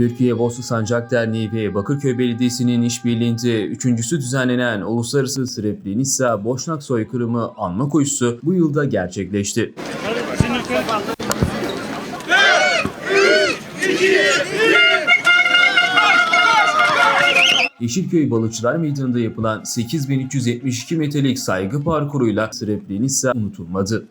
Türkiye Bosna Sancak Derneği ve Bakırköy Belediyesi'nin işbirliğinde üçüncüsü düzenlenen Uluslararası Srebrenica Boşnak Soykırımı anma koşusu bu yılda gerçekleşti. Yeşilköy Balıkçılar Meydanı'nda yapılan 8372 metrelik saygı parkuruyla Srebrenica unutulmadı.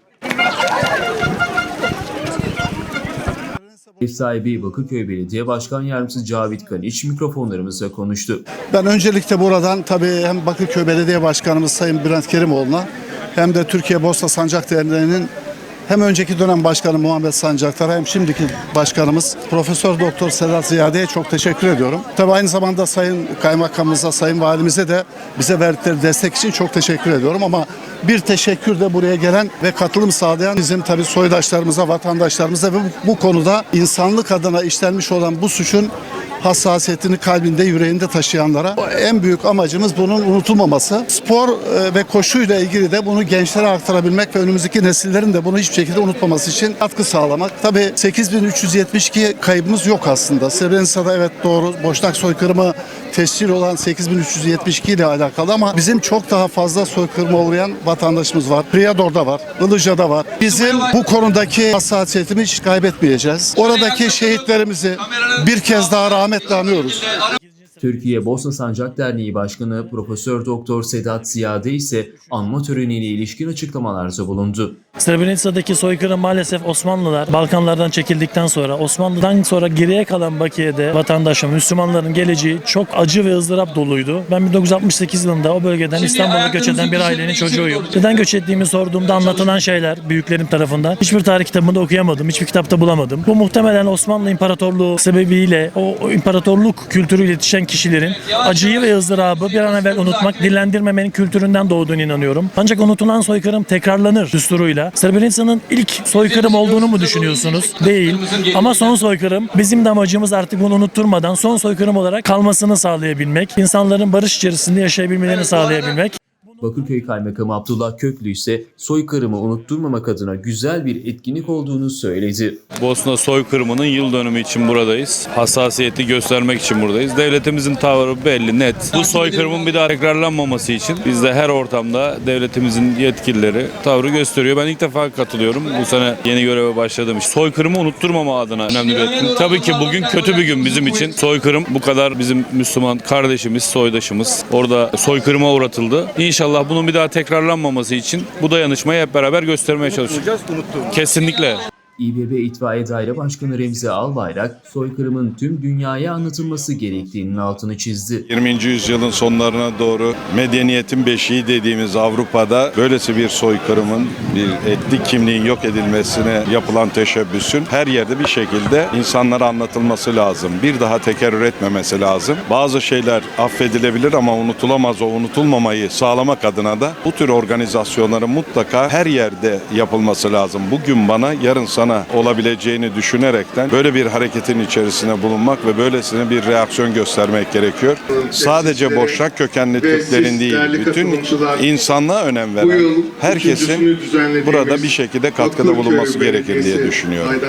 Ev sahibi Bakırköy Belediye Başkan Yardımcısı Cavit Kaniç mikrofonlarımıza konuştu. Ben öncelikle buradan tabii hem Bakırköy Belediye Başkanımız Sayın Bülent Kerimoğlu'na hem de Türkiye Bosna Sancak Derneği'nin hem önceki dönem başkanı Muhammed Sancaktar'a hem şimdiki başkanımız Profesör Doktor Sedat Ziyade'ye çok teşekkür ediyorum. Tabii aynı zamanda Sayın Kaymakamımıza, Sayın Valimize de bize verdikleri destek için çok teşekkür ediyorum ama bir teşekkür de buraya gelen ve katılım sağlayan bizim tabii soydaşlarımıza, vatandaşlarımıza ve bu konuda insanlık adına işlenmiş olan bu suçun hassasiyetini kalbinde, yüreğinde taşıyanlara en büyük amacımız bunun unutulmaması. Spor e, ve koşuyla ilgili de bunu gençlere aktarabilmek ve önümüzdeki nesillerin de bunu hiçbir şekilde unutmaması için katkı sağlamak. Tabii 8372 kaybımız yok aslında. Srebrenica'da evet doğru Boşnak soykırımı tescil olan 8372 ile alakalı ama bizim çok daha fazla soykırıma uğrayan vatandaşımız var. Priyador'da var, Ilıca'da var. Bizim bu konudaki hassasiyetimizi hiç kaybetmeyeceğiz. Oradaki şehitlerimizi bir kez daha rahmetle anıyoruz. Türkiye Bosna Sancak Derneği Başkanı Profesör Doktor Sedat Ziyade ise anma töreniyle ilişkin açıklamalarda bulundu. Srebrenica'daki soykırım maalesef Osmanlılar Balkanlardan çekildikten sonra Osmanlı'dan sonra geriye kalan Bakü'de vatandaşın, Müslümanların geleceği çok acı ve ızdırap doluydu. Ben 1968 yılında o bölgeden İstanbul'a göç eden bir ailenin çocuğuyum. Neden göç ettiğimi sorduğumda anlatılan şeyler büyüklerim tarafından hiçbir tarih kitabında okuyamadım, hiçbir kitapta bulamadım. Bu muhtemelen Osmanlı İmparatorluğu sebebiyle o, o imparatorluk kültürüyle yetişen kişilerin acıyı ve ızdırabı bir an evvel unutmak, dillendirmemenin kültüründen doğduğunu inanıyorum. Ancak unutulan soykırım tekrarlanır düsturuyla. Srebrenica'nın ilk soykırım olduğunu mu düşünüyorsunuz? Değil. Ama son soykırım bizim de amacımız artık bunu unutturmadan son soykırım olarak kalmasını sağlayabilmek, insanların barış içerisinde yaşayabilmelerini sağlayabilmek. Bakırköy Kaymakamı Abdullah Köklü ise soykırımı unutturmamak adına güzel bir etkinlik olduğunu söyledi. Bosna soykırımının yıl dönümü için buradayız. Hassasiyeti göstermek için buradayız. Devletimizin tavrı belli, net. Bu soykırımın bir daha tekrarlanmaması için biz de her ortamda devletimizin yetkilileri tavrı gösteriyor. Ben ilk defa katılıyorum. Bu sene yeni göreve başladığım için. Soykırımı unutturmama adına önemli bir etkinlik. Tabii ki bugün kötü bir gün bizim için. Soykırım bu kadar bizim Müslüman kardeşimiz, soydaşımız orada soykırıma uğratıldı. İnşallah bunun bir daha tekrarlanmaması için bu dayanışmayı hep beraber göstermeye çalışacağız. Kesinlikle. İBB İtfaiye Daire Başkanı Remzi Albayrak, soykırımın tüm dünyaya anlatılması gerektiğinin altını çizdi. 20. yüzyılın sonlarına doğru medeniyetin beşiği dediğimiz Avrupa'da böylesi bir soykırımın, bir etnik kimliğin yok edilmesine yapılan teşebbüsün her yerde bir şekilde insanlara anlatılması lazım. Bir daha tekerrür etmemesi lazım. Bazı şeyler affedilebilir ama unutulamaz o unutulmamayı sağlamak adına da bu tür organizasyonların mutlaka her yerde yapılması lazım. Bugün bana, yarın sana olabileceğini düşünerekten böyle bir hareketin içerisine bulunmak ve böylesine bir reaksiyon göstermek gerekiyor. Sadece boşnak kökenli Türklerin değil, bütün insanlığa önem veren herkesin burada bir şekilde katkıda bulunması gerekir diye düşünüyorum.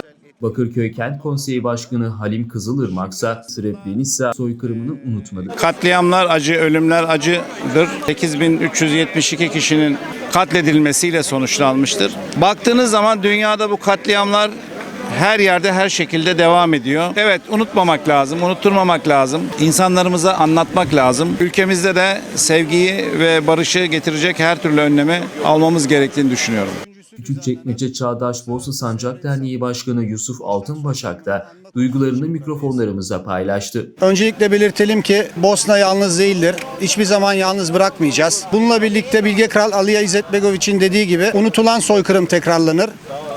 Bakırköy Kent Konseyi Başkanı Halim Kızılırmak ise Srebrenica soykırımını unutmadı. Katliamlar acı, ölümler acıdır. 8372 kişinin katledilmesiyle sonuçlanmıştır. Baktığınız zaman dünyada bu katliamlar her yerde her şekilde devam ediyor. Evet unutmamak lazım, unutturmamak lazım. İnsanlarımıza anlatmak lazım. Ülkemizde de sevgiyi ve barışı getirecek her türlü önlemi almamız gerektiğini düşünüyorum. Küçükçekmece Çağdaş Bosna Sancak Derneği Başkanı Yusuf Altınbaşak da duygularını mikrofonlarımıza paylaştı. Öncelikle belirtelim ki Bosna yalnız değildir. Hiçbir zaman yalnız bırakmayacağız. Bununla birlikte Bilge Kral Aliya İzzetbegoviç'in dediği gibi unutulan soykırım tekrarlanır.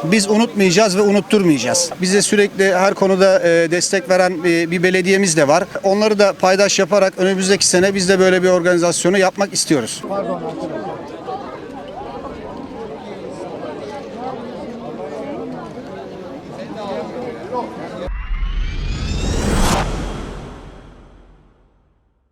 Biz unutmayacağız ve unutturmayacağız. Bize sürekli her konuda e, destek veren bir belediyemiz de var. Onları da paydaş yaparak önümüzdeki sene biz de böyle bir organizasyonu yapmak istiyoruz.